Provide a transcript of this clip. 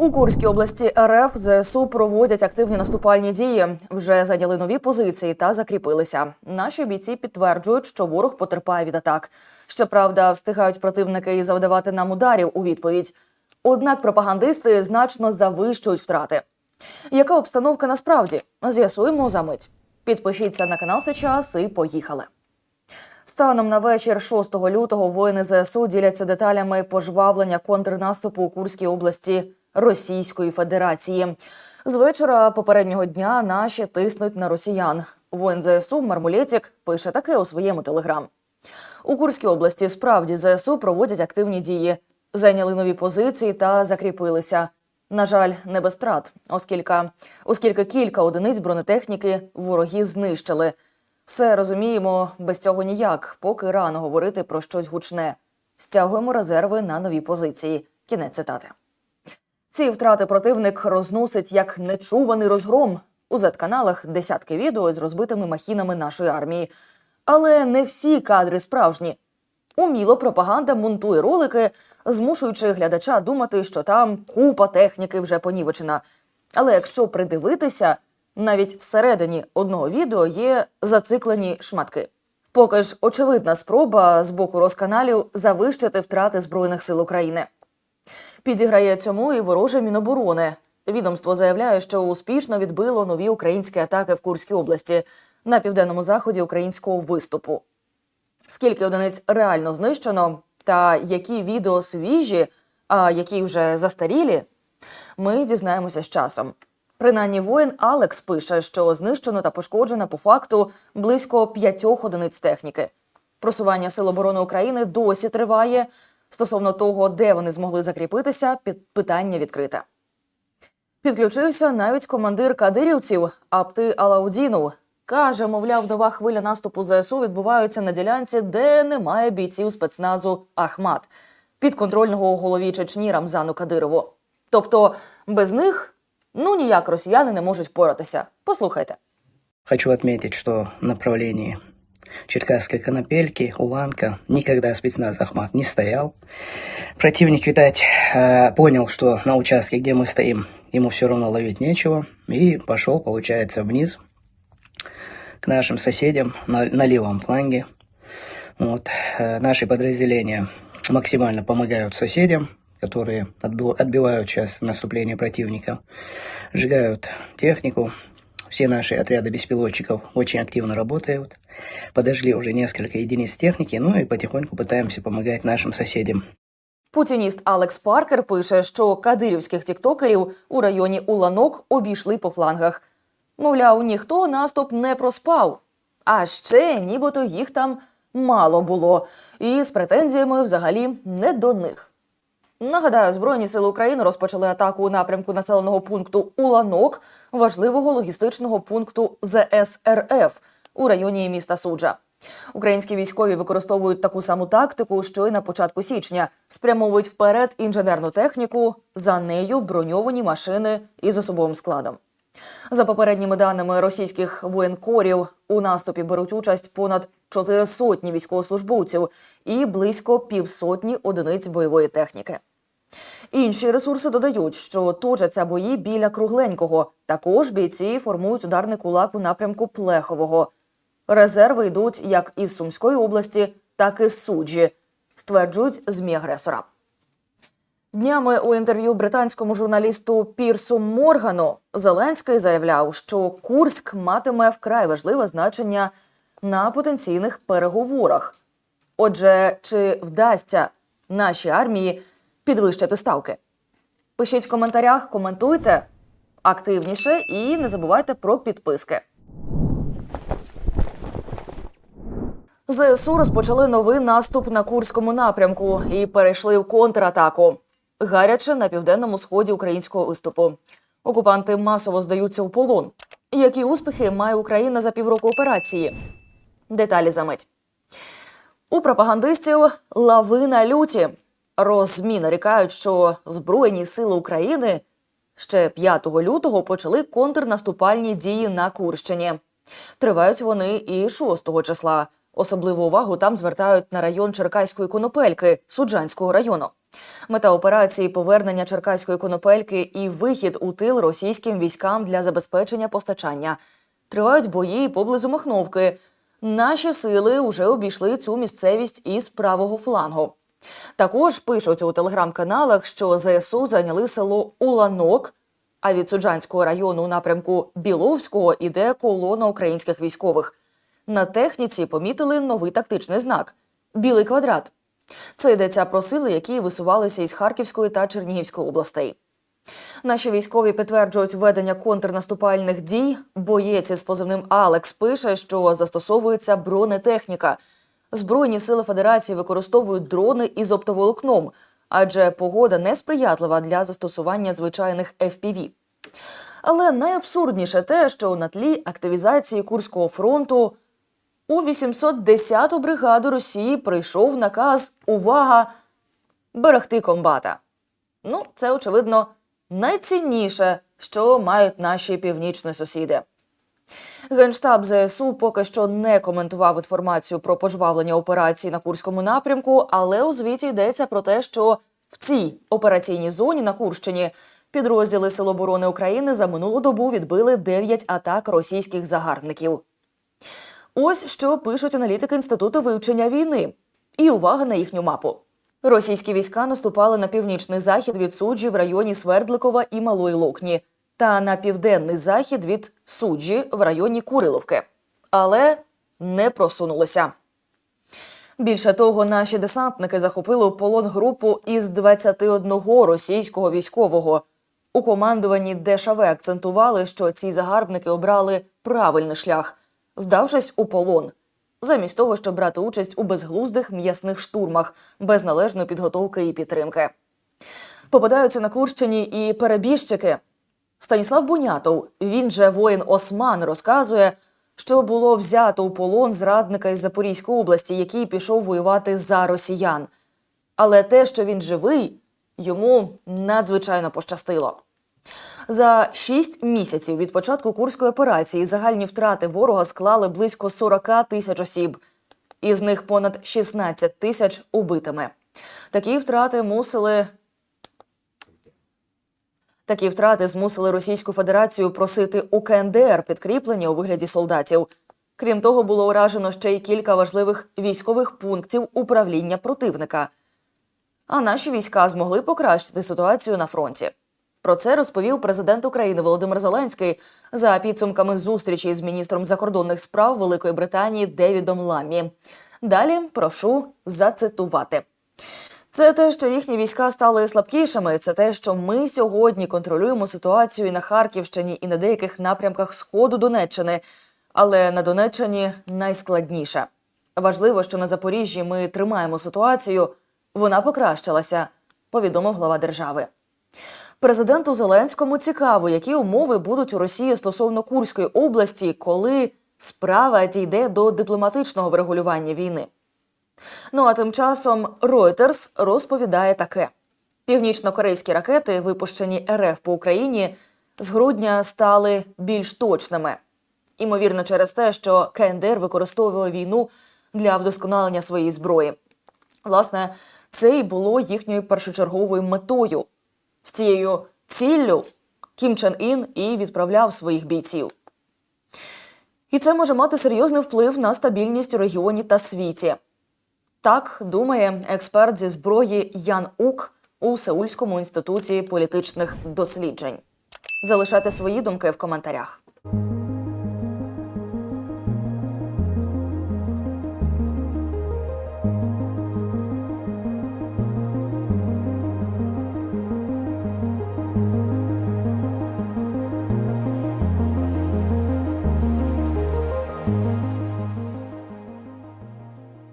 У Курській області РФ ЗСУ проводять активні наступальні дії. Вже зайняли нові позиції та закріпилися. Наші бійці підтверджують, що ворог потерпає від атак. Щоправда, встигають противники і завдавати нам ударів у відповідь. Однак пропагандисти значно завищують втрати. Яка обстановка насправді? З'ясуємо за мить. Підпишіться на канал сейчас і поїхали. Станом на вечір 6 лютого воїни ЗСУ діляться деталями пожвавлення контрнаступу у Курській області Російської Федерації. З вечора попереднього дня наші тиснуть на росіян. Воїн ЗСУ Мармулєтік пише таке у своєму телеграм. У Курській області справді ЗСУ проводять активні дії, зайняли нові позиції та закріпилися. На жаль, не без втрат, оскільки, оскільки кілька одиниць бронетехніки вороги знищили. Все розуміємо, без цього ніяк, поки рано говорити про щось гучне. Стягуємо резерви на нові позиції. Кінець цитати. Ці втрати противник розносить як нечуваний розгром. У Z-каналах десятки відео з розбитими махінами нашої армії. Але не всі кадри справжні. Уміло пропаганда монтує ролики, змушуючи глядача думати, що там купа техніки вже понівечена. Але якщо придивитися, навіть всередині одного відео є зациклені шматки. Поки ж очевидна спроба з боку розканалів завищити втрати Збройних сил України. Підіграє цьому і вороже Міноборони. Відомство заявляє, що успішно відбило нові українські атаки в Курській області на південному заході українського виступу. Скільки одиниць реально знищено, та які відео свіжі, а які вже застарілі, ми дізнаємося з часом. Принаймні, воїн Алекс пише, що знищено та пошкоджено по факту близько п'ятьох одиниць техніки. Просування Сил оборони України досі триває. Стосовно того, де вони змогли закріпитися, питання відкрите. Підключився навіть командир кадирівців Апти Алаудінов. Каже, мовляв, нова хвиля наступу ЗСУ відбувається на ділянці, де немає бійців спецназу Ахмат, підконтрольного голові Чечні Рамзану Кадирову. Тобто без них ну ніяк росіяни не можуть поратися. Послухайте. Хочу отметить, что в направлении Черкасской Конопельки, Уланка, никогда спецназ Ахмат не стоял. Противник, видать, э, понял, что на участке, где мы стоим, ему все равно ловить нечего, и пошел, получается, вниз к нашим соседям на, на левом фланге. Вот. э, Наши подразделения максимально помогают соседям, которые отбив- отбивают сейчас наступление противника, сжигают технику. Все наши отряды беспилотчиков очень активно работают. Подожгли уже несколько единиц техники, ну и потихоньку пытаемся помогать нашим соседям. Путініст Алекс Паркер пише, що кадирівських тіктокерів у районі Уланок обійшли по флангах. Мовляв, ніхто наступ не проспав. А ще нібито їх там мало було, і з претензіями взагалі не до них. Нагадаю, Збройні сили України розпочали атаку у напрямку населеного пункту Уланок, важливого логістичного пункту ЗСРФ у районі міста Суджа. Українські військові використовують таку саму тактику, що й на початку січня. Спрямовують вперед інженерну техніку, за нею броньовані машини із особовим складом. За попередніми даними російських воєнкорів, у наступі беруть участь понад чотири сотні військовослужбовців і близько півсотні одиниць бойової техніки. Інші ресурси додають, що точаться бої біля кругленького. Також бійці формують ударний кулак у напрямку Плехового. Резерви йдуть як із Сумської області, так і з суджі, стверджують змі агресора. Днями у інтерв'ю британському журналісту Пірсу Моргану Зеленський заявляв, що Курськ матиме вкрай важливе значення на потенційних переговорах. Отже, чи вдасться нашій армії підвищити ставки? Пишіть в коментарях, коментуйте активніше і не забувайте про підписки. ЗСУ розпочали новий наступ на Курському напрямку і перейшли в контратаку. Гаряче на південному сході українського виступу. Окупанти масово здаються у полон. Які успіхи має Україна за півроку операції? Деталі за мить. У пропагандистів лавина люті. Роззмі нарікають, що Збройні сили України ще 5 лютого почали контрнаступальні дії на Курщині. Тривають вони і 6 числа. Особливу увагу там звертають на район Черкаської конопельки Суджанського району. Мета операції повернення черкаської конопельки і вихід у тил російським військам для забезпечення постачання. Тривають бої поблизу Махновки. Наші сили вже обійшли цю місцевість із правого флангу. Також пишуть у телеграм-каналах, що ЗСУ зайняли село Уланок, а від Суджанського району у напрямку Біловського іде колона українських військових. На техніці помітили новий тактичний знак білий квадрат. Це йдеться про сили, які висувалися із Харківської та Чернігівської областей. Наші військові підтверджують ведення контрнаступальних дій. Боєць із позивним Алекс пише, що застосовується бронетехніка. Збройні сили Федерації використовують дрони із оптоволокном, адже погода несприятлива для застосування звичайних FPV. Але найабсурдніше те, що на тлі активізації Курського фронту у 810-ту бригаду Росії прийшов наказ увага берегти комбата. Ну, це очевидно найцінніше, що мають наші північні сусіди. Генштаб ЗСУ поки що не коментував інформацію про пожвавлення операції на Курському напрямку, але у звіті йдеться про те, що в цій операційній зоні на Курщині підрозділи Сил оборони України за минулу добу відбили 9 атак російських загарбників. Ось що пишуть аналітики Інституту вивчення війни. І увага на їхню мапу. Російські війська наступали на північний захід від суджі в районі Свердликова і Малої Локні, та на південний захід від суджі в районі Куриловки. Але не просунулися. Більше того, наші десантники захопили у полон групу із 21 російського військового. У командуванні ДШВ акцентували, що ці загарбники обрали правильний шлях, здавшись у полон, замість того, щоб брати участь у безглуздих м'ясних штурмах без належної підготовки і підтримки. Попадаються на Курщині і перебіжчики. Станіслав Бунятов, він же воїн Осман, розказує, що було взято у полон зрадника із Запорізької області, який пішов воювати за росіян. Але те, що він живий, йому надзвичайно пощастило. За шість місяців від початку курської операції загальні втрати ворога склали близько 40 тисяч осіб, із них понад 16 тисяч убитими. Такі втрати мусили Такі втрати змусили Російську Федерацію просити у КНДР підкріплення у вигляді солдатів. Крім того, було уражено ще й кілька важливих військових пунктів управління противника. А наші війська змогли покращити ситуацію на фронті. Про це розповів президент України Володимир Зеленський за підсумками зустрічі з міністром закордонних справ Великої Британії Девідом Ламмі. Далі прошу зацитувати. Це те, що їхні війська стали слабкішими. Це те, що ми сьогодні контролюємо ситуацію і на Харківщині, і на деяких напрямках сходу Донеччини. Але на Донеччині найскладніше. Важливо, що на Запоріжжі ми тримаємо ситуацію. Вона покращилася, повідомив глава держави. Президенту Зеленському цікаво, які умови будуть у Росії стосовно Курської області, коли справа дійде до дипломатичного врегулювання війни. Ну а тим часом Reuters розповідає таке: північно-корейські ракети, випущені РФ по Україні, з грудня стали більш точними. Імовірно, через те, що КНДР використовує війну для вдосконалення своєї зброї. Власне, це і було їхньою першочерговою метою. З цією ціллю Кім Чен Ін і відправляв своїх бійців. І це може мати серйозний вплив на стабільність у регіоні та світі. Так думає експерт зі зброї Ян Ук у Сеульському інституті політичних досліджень. Залишайте свої думки в коментарях.